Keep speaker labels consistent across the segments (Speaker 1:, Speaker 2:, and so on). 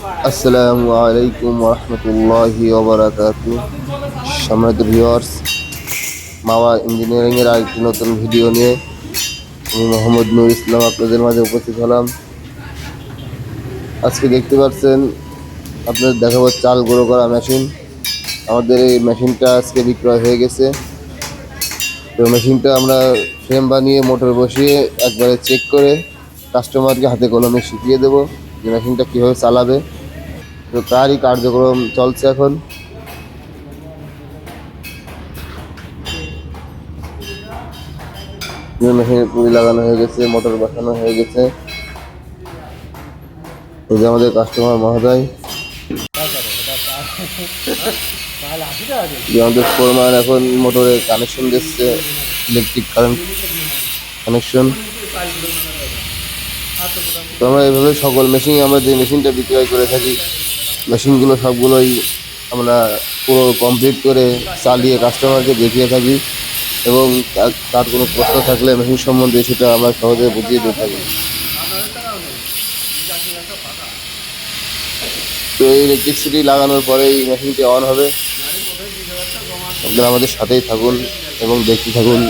Speaker 1: আসসালামু আলাইকুম রহমতুল্লাহি ওবরাকাতু সম্মানিত ভিউয়ার্স মাওয়া ইঞ্জিনিয়ারিংয়ের আরেকটি নতুন ভিডিও নিয়ে আমি মোহাম্মদ নুর ইসলাম আপনাদের মাঝে উপস্থিত হলাম। আজকে দেখতে পাচ্ছেন, আপনাদের দেখাবো চাল গুঁড়ো করা মেশিন আমাদের এই মেশিনটা আজকে বিক্রয় হয়ে গেছে। তো মেশিনটা আমরা ফ্রেম বানিয়ে মোটর বসিয়ে একবারে চেক করে কাস্টমারকে হাতে কলমে শিখিয়ে দেবো। যে মেশিনটা কীভাবে চালাবে। তো তারই কার্যক্রম চলছে এখন। মেশিনের পুরি লাগানো হয়ে গেছে, মোটর বসানো হয়ে গেছে। এই যে আমাদের কাস্টমার মহোদয়। আমাদের এখন মোটরে কানেকশন দিচ্ছে, ইলেকট্রিক কারেন্ট কানেকশন। তো আমরা এভাবে সকল মেশিন আমরা যে মেশিনটা বিক্রয় করে থাকি মেশিনগুলো সবগুলোই আমরা পুরো কমপ্লিট করে চালিয়ে কাস্টমারকে দেখিয়ে থাকি এবং তার- কোনো প্রশ্ন থাকলে মেশিন সম্বন্ধে সেটা আমরা সহজে বুঝিয়ে দিয়ে থাকি। তো এই ইলেকট্রিসিটি লাগানোর পরে এই মেশিনটি অন হবে। আপনারা আমাদের সাথেই থাকুন এবং দেখতে থাকুন।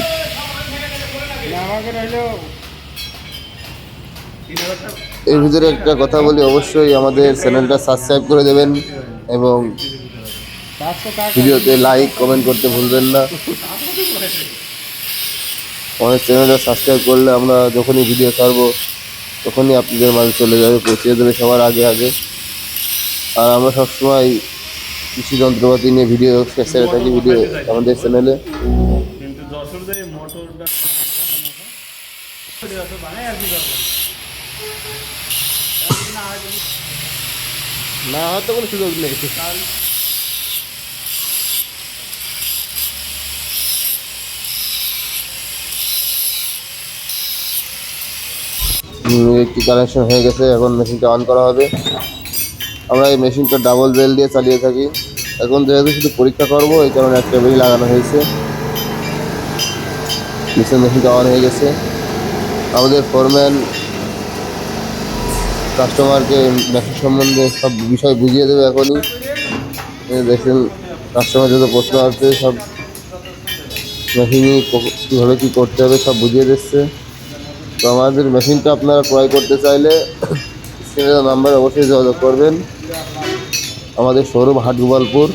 Speaker 1: এর ভিতরে একটা কথা বলি, অবশ্যই আমাদের চ্যানেলটা সাবস্ক্রাইব করে দেবেন এবং ভিডিওতে লাইক কমেন্ট করতে ভুলবেন না। আমাদের চ্যানেলটা সাবস্ক্রাইব করলে আমরা যখনই ভিডিও ছাড়বো, তখনই আপনাদের মাঝে চলে যাবে, পৌঁছে দেবে সবার আগে আগে। আর আমরা সবসময় কৃষি যন্ত্রপাতি নিয়ে ভিডিও ছেড়ে থাকি ভিডিও আমাদের চ্যানেলে না কোনো সুযোগ নেই। একটি কানেকশন হয়ে গেছে, এখন মেশিনটা অন করা হবে। আমরা এই মেশিনটা ডাবল বেল দিয়ে চালিয়ে থাকি। এখন যেহেতু শুধু পরীক্ষা করব, এই কারণে একটা বেল লাগানো হয়েছে। নিচে মেশিনটা অন হয়ে গেছে। আমাদের ফোরম্যান কাস্টমারকে মেশিন সম্বন্ধে সব বিষয় বুঝিয়ে দেবে এখনই। দেখেন কাস্টমার যত প্রশ্ন আছে সব মেশিন কীভাবে কী করতে হবে সব বুঝিয়ে দিচ্ছে। তো আমাদের মেশিনটা আপনারা ক্রয় করতে চাইলে স্ক্রিনের নাম্বার অবশ্যই যোগাযোগ করবেন। আমাদের সৌরভ হাট গোপালপুর